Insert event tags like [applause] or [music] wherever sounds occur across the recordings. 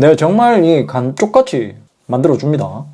네, 정말 이 간 쪽같이 만들어줍니다.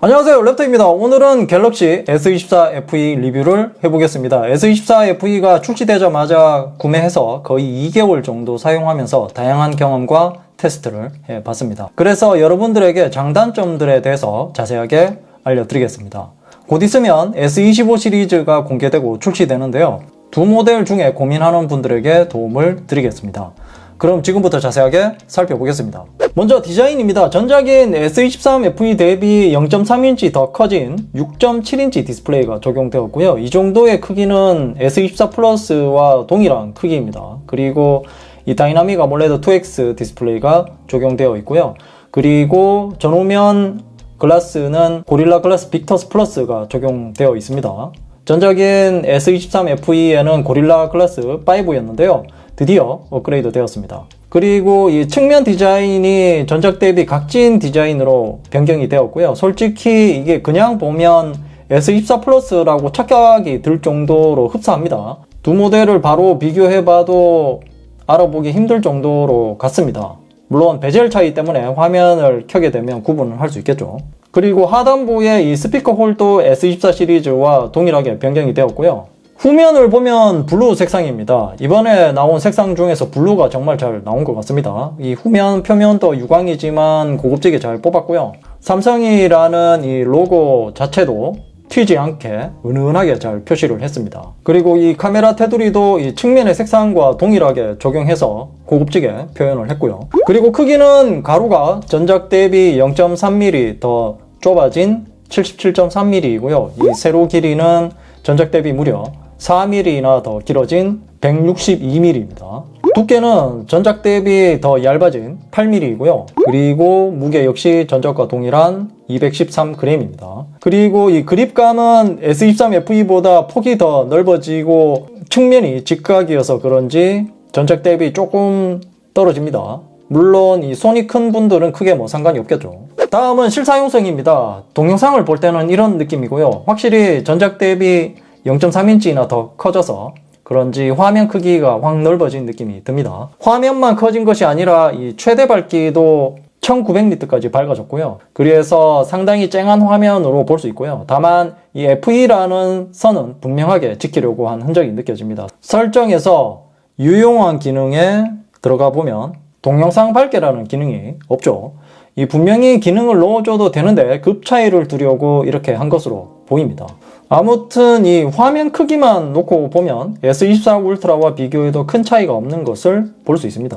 안녕하세요. 랩터입니다. 오늘은 갤럭시 S24 FE 리뷰를 해보겠습니다. S24 FE가 출시되자마자 구매해서 거의 2개월 정도 사용하면서 다양한 경험과 테스트를 해봤습니다. 그래서 여러분들에게 장단점들에 대해서 자세하게 알려드리겠습니다. 곧 있으면 S25 시리즈가 공개되고 출시되는데요 두 모델 중에 고민하는 분들에게 도움을 드리겠습니다 그럼 지금부터 자세하게 살펴보겠습니다. 먼저 디자인입니다. 전작인 S23 FE 대비 0.3인치 더 커진 6.7인치 디스플레이가 적용되었고요. 이 정도의 크기는 S24 플러스와 동일한 크기입니다. 그리고 이 다이나믹 아몰레드 2X 디스플레이가 적용되어 있고요. 그리고 전후면 글라스는 고릴라 글라스 빅터스 플러스가 적용되어 있습니다. 전작인 S23 FE에는 고릴라 글라스 5였는데요. 드디어 업그레이드 되었습니다. 그리고 이 측면 디자인이 전작 대비 각진 디자인으로 변경이 되었고요. 솔직히 이게 그냥 보면 S24 플러스라고 착각이 들 정도로 흡사합니다. 두 모델을 바로 비교해봐도 알아보기 힘들 정도로 같습니다. 물론 베젤 차이 때문에 화면을 켜게 되면 구분을 할 수 있겠죠. 그리고 하단부의 이 스피커 홀도 S24 시리즈와 동일하게 변경이 되었고요. 후면을 보면 블루 색상입니다. 이번에 나온 색상 중에서 블루가 정말 잘 나온 것 같습니다. 이 후면 표면도 유광이지만 고급지게 잘 뽑았고요. 삼성이라는 이 로고 자체도 튀지 않게 은은하게 잘 표시를 했습니다. 그리고 이 카메라 테두리도 이 측면의 색상과 동일하게 적용해서 고급지게 표현을 했고요. 그리고 크기는 가루가 전작 대비 0.3mm 더 좁아진 77.3mm이고요. 이 세로 길이는 전작 대비 무려 4mm나 더 길어진 162mm입니다. 두께는 전작 대비 더 얇아진 8mm이고요. 그리고 무게 역시 전작과 동일한 213g입니다. 그리고 이 그립감은 S23FE보다 폭이 더 넓어지고 측면이 직각이어서 그런지 전작 대비 조금 떨어집니다. 물론 이 손이 큰 분들은 크게 뭐 상관이 없겠죠. 다음은 실사용성입니다. 동영상을 볼 때는 이런 느낌이고요. 확실히 전작 대비 0.3인치나 더 커져서 그런지 화면 크기가 확 넓어진 느낌이 듭니다. 화면만 커진 것이 아니라 이 최대 밝기도 1900니트까지 밝아졌고요. 그래서 상당히 쨍한 화면으로 볼 수 있고요. 다만 이 FE라는 선은 분명하게 지키려고 한 흔적이 느껴집니다. 설정에서 유용한 기능에 들어가 보면 동영상 밝게라는 기능이 없죠. 이 분명히 기능을 넣어줘도 되는데 급 차이를 두려고 이렇게 한 것으로 보입니다. 아무튼 이 화면 크기만 놓고 보면 S24 울트라와 비교해도 큰 차이가 없는 것을 볼 수 있습니다.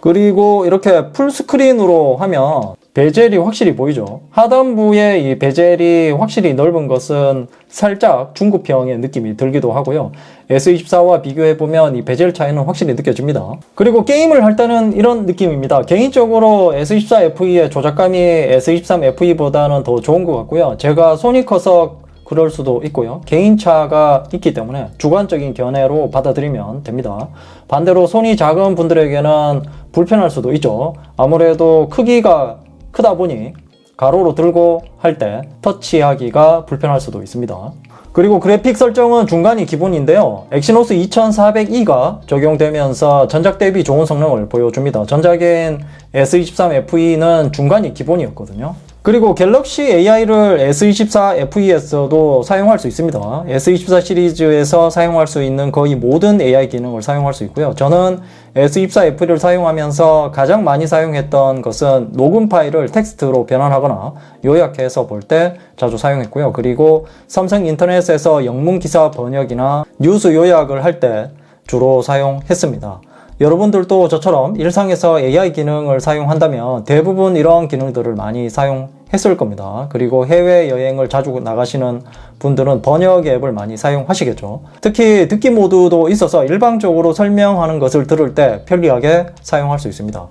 그리고 이렇게 풀스크린으로 하면 베젤이 확실히 보이죠. 하단부에 이 베젤이 확실히 넓은 것은 살짝 중급형의 느낌이 들기도 하고요. S24와 비교해보면 이 베젤 차이는 확실히 느껴집니다. 그리고 게임을 할 때는 이런 느낌입니다. 개인적으로 S24 FE의 조작감이 S23 FE보다는 더 좋은 것 같고요. 제가 손이 커서 그럴 수도 있고요. 개인차가 있기 때문에 주관적인 견해로 받아들이면 됩니다. 반대로 손이 작은 분들에게는 불편할 수도 있죠. 아무래도 크기가 크다 보니 가로로 들고 할 때 터치하기가 불편할 수도 있습니다. 그리고 그래픽 설정은 중간이 기본인데요. 엑시노스 2400E가 적용되면서 전작 대비 좋은 성능을 보여줍니다. 전작인 S23FE는 중간이 기본이었거든요. 그리고 갤럭시 AI를 S24 FE에서도 사용할 수 있습니다. S24 시리즈에서 사용할 수 있는 거의 모든 AI 기능을 사용할 수 있고요. 저는 S24 FE를 사용하면서 가장 많이 사용했던 것은 녹음 파일을 텍스트로 변환하거나 요약해서 볼 때 자주 사용했고요. 그리고 삼성 인터넷에서 영문 기사 번역이나 뉴스 요약을 할 때 주로 사용했습니다. 여러분들도 저처럼 일상에서 AI 기능을 사용한다면 대부분 이런 기능들을 많이 사용 했을 겁니다. 그리고 해외여행을 자주 나가시는 분들은 번역 앱을 많이 사용하시겠죠. 특히 듣기 모드도 있어서 일방적으로 설명하는 것을 들을 때 편리하게 사용할 수 있습니다.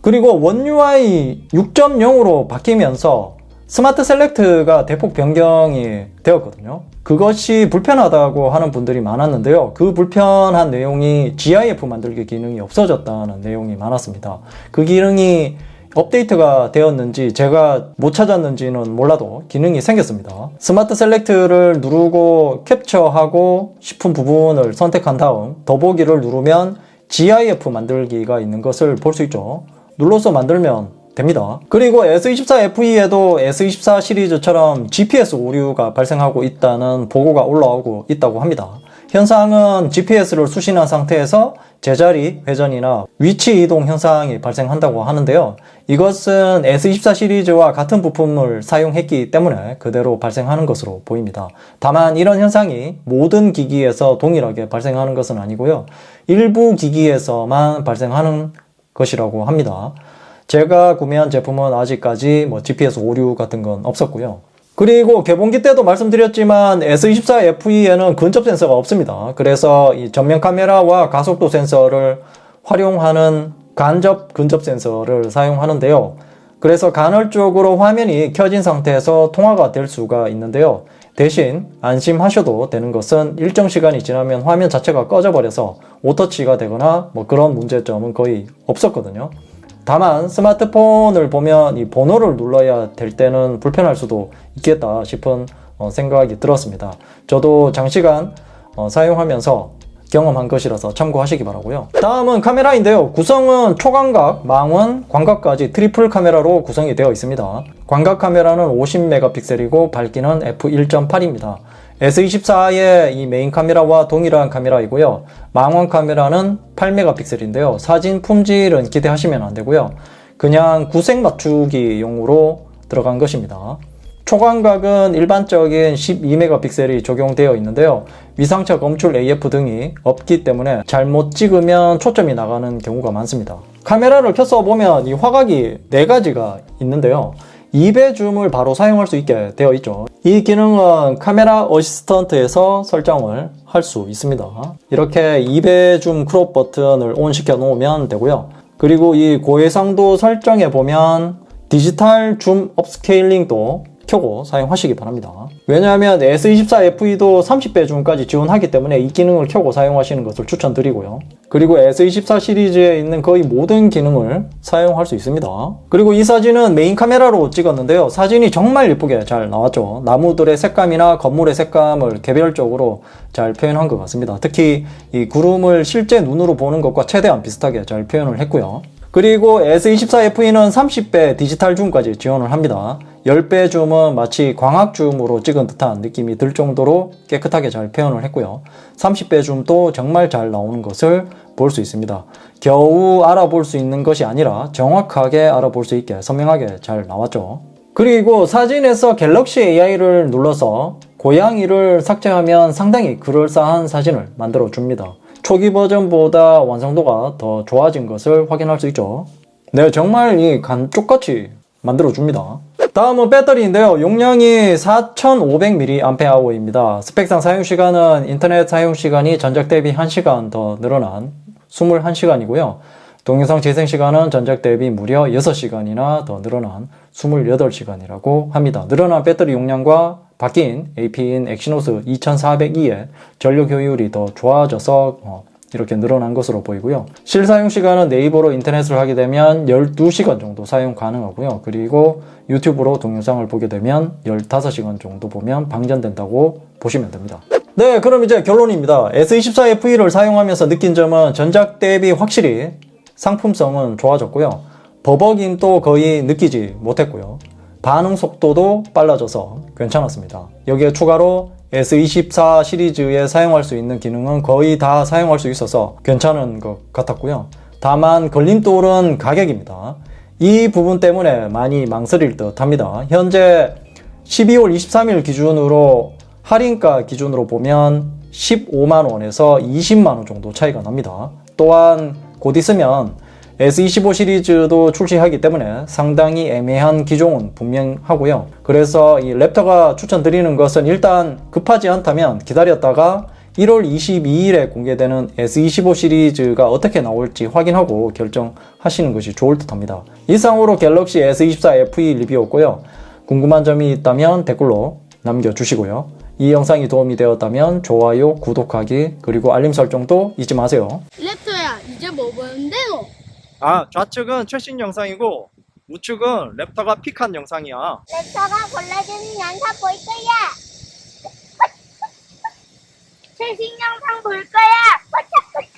그리고 원 UI 6.0으로 바뀌면서 스마트 셀렉트가 대폭 변경이 되었거든요. 그것이 불편하다고 하는 분들이 많았는데요. 그 불편한 내용이 GIF 만들기 기능이 없어졌다는 내용이 많았습니다. 그 기능이 업데이트가 되었는지 제가 못 찾았는지는 몰라도 기능이 생겼습니다. 스마트 셀렉트를 누르고 캡처하고 싶은 부분을 선택한 다음 더보기를 누르면 GIF 만들기가 있는 것을 볼 수 있죠. 눌러서 만들면 됩니다. 그리고 S24FE에도 S24 시리즈처럼 GPS 오류가 발생하고 있다는 보고가 올라오고 있다고 합니다. 현상은 GPS를 수신한 상태에서 제자리 회전이나 위치 이동 현상이 발생한다고 하는데요. 이것은 S24 시리즈와 같은 부품을 사용했기 때문에 그대로 발생하는 것으로 보입니다. 다만 이런 현상이 모든 기기에서 동일하게 발생하는 것은 아니고요. 일부 기기에서만 발생하는 것이라고 합니다. 제가 구매한 제품은 아직까지 뭐 GPS 오류 같은 건 없었고요. 그리고 개봉기 때도 말씀드렸지만 S24FE에는 근접 센서가 없습니다. 그래서 이 전면 카메라와 가속도 센서를 활용하는 간접 근접 센서를 사용하는데요. 그래서 간헐적으로 화면이 켜진 상태에서 통화가 될 수가 있는데요. 대신 안심하셔도 되는 것은 일정 시간이 지나면 화면 자체가 꺼져버려서 오터치가 되거나 뭐 그런 문제점은 거의 없었거든요. 다만 스마트폰을 보면 이 번호를 눌러야 될 때는 불편할 수도 있겠다 싶은 어, 생각이 들었습니다. 저도 장시간 어, 사용하면서 경험한 것이라서 참고하시기 바라고요. 다음은 카메라인데요. 구성은 초광각, 망원, 광각까지 트리플 카메라로 구성이 되어 있습니다. 광각 카메라는 50메가픽셀이고 밝기는 f1.8입니다. S24의 이 메인 카메라와 동일한 카메라이고요. 망원 카메라는 8메가픽셀인데요. 사진 품질은 기대하시면 안 되고요. 그냥 구색 맞추기 용으로 들어간 것입니다. 초광각은 일반적인 12메가픽셀이 적용되어 있는데요. 위상차 검출 AF 등이 없기 때문에 잘못 찍으면 초점이 나가는 경우가 많습니다. 카메라를 켜서 보면 이 화각이 4가지가 있는데요. 2배 줌을 바로 사용할 수 있게 되어 있죠. 이 기능은 카메라 어시스턴트에서 설정을 할 수 있습니다. 이렇게 2배 줌 크롭 버튼을 온 시켜 놓으면 되고요. 그리고 이 고해상도 설정에 보면 디지털 줌 업스케일링도 켜고 사용하시기 바랍니다. 왜냐하면 S24FE도 30배 줌까지 지원하기 때문에 이 기능을 켜고 사용하시는 것을 추천드리고요. 그리고 S24 시리즈에 있는 거의 모든 기능을 사용할 수 있습니다. 그리고 이 사진은 메인 카메라로 찍었는데요. 사진이 정말 예쁘게 잘 나왔죠. 나무들의 색감이나 건물의 색감을 개별적으로 잘 표현한 것 같습니다. 특히 이 구름을 실제 눈으로 보는 것과 최대한 비슷하게 잘 표현을 했고요. 그리고 S24FE는 30배 디지털 줌까지 지원을 합니다. 10배 줌은 마치 광학 줌으로 찍은 듯한 느낌이 들 정도로 깨끗하게 잘 표현을 했고요. 30배 줌도 정말 잘 나오는 것을 볼 수 있습니다. 겨우 알아볼 수 있는 것이 아니라 정확하게 알아볼 수 있게 선명하게 잘 나왔죠. 그리고 사진에서 갤럭시 AI를 눌러서 고양이를 삭제하면 상당히 그럴싸한 사진을 만들어 줍니다. 초기 버전보다 완성도가 더 좋아진 것을 확인할 수 있죠. 네, 정말 이 간 쪽같이 만들어 줍니다. 다음은 배터리인데요. 용량이 4500mAh입니다. 스펙상 사용 시간은 인터넷 사용 시간이 전작 대비 1시간 더 늘어난 21시간이고요. 동영상 재생 시간은 전작 대비 무려 6시간이나 더 늘어난 28시간이라고 합니다. 늘어난 배터리 용량과 바뀐 AP인 엑시노스 2402의 전력 효율이 더 좋아져서 어, 이렇게 늘어난 것으로 보이고요. 실 사용 시간은 네이버로 인터넷을 하게 되면 12시간 정도 사용 가능하고요. 그리고 유튜브로 동영상을 보게 되면 15시간 정도 보면 방전된다고 보시면 됩니다. 네, 그럼 이제 결론입니다. S24FE를 사용하면서 느낀 점은 전작 대비 확실히 상품성은 좋아졌고요. 버벅임도 거의 느끼지 못했고요. 반응 속도도 빨라져서 괜찮았습니다. 여기에 추가로 S24 시리즈에 사용할 수 있는 기능은 거의 다 사용할 수 있어서 괜찮은 것 같았고요. 다만 걸림돌은 가격입니다. 이 부분 때문에 많이 망설일 듯 합니다. 현재 12월 23일 기준으로 할인가 기준으로 보면 15만원에서 20만원 정도 차이가 납니다. 또한 곧 있으면 S25 시리즈도 출시하기 때문에 상당히 애매한 기종은 분명하고요. 그래서 이 랩터가 추천드리는 것은 일단 급하지 않다면 기다렸다가 1월 22일에 공개되는 S25 시리즈가 어떻게 나올지 확인하고 결정하시는 것이 좋을 듯 합니다. 이상으로 갤럭시 S24 FE 리뷰였고요. 궁금한 점이 있다면 댓글로 남겨주시고요. 이 영상이 도움이 되었다면 좋아요, 구독하기, 그리고 알림 설정도 잊지 마세요. 랩터야 이제 뭐 보는데 너? 아, 좌측은 최신 영상이고 우측은 랩터가 픽한 영상이야. 랩터가 골라주는 영상 볼 거야. [laughs] 최신 영상 볼 거야. [laughs]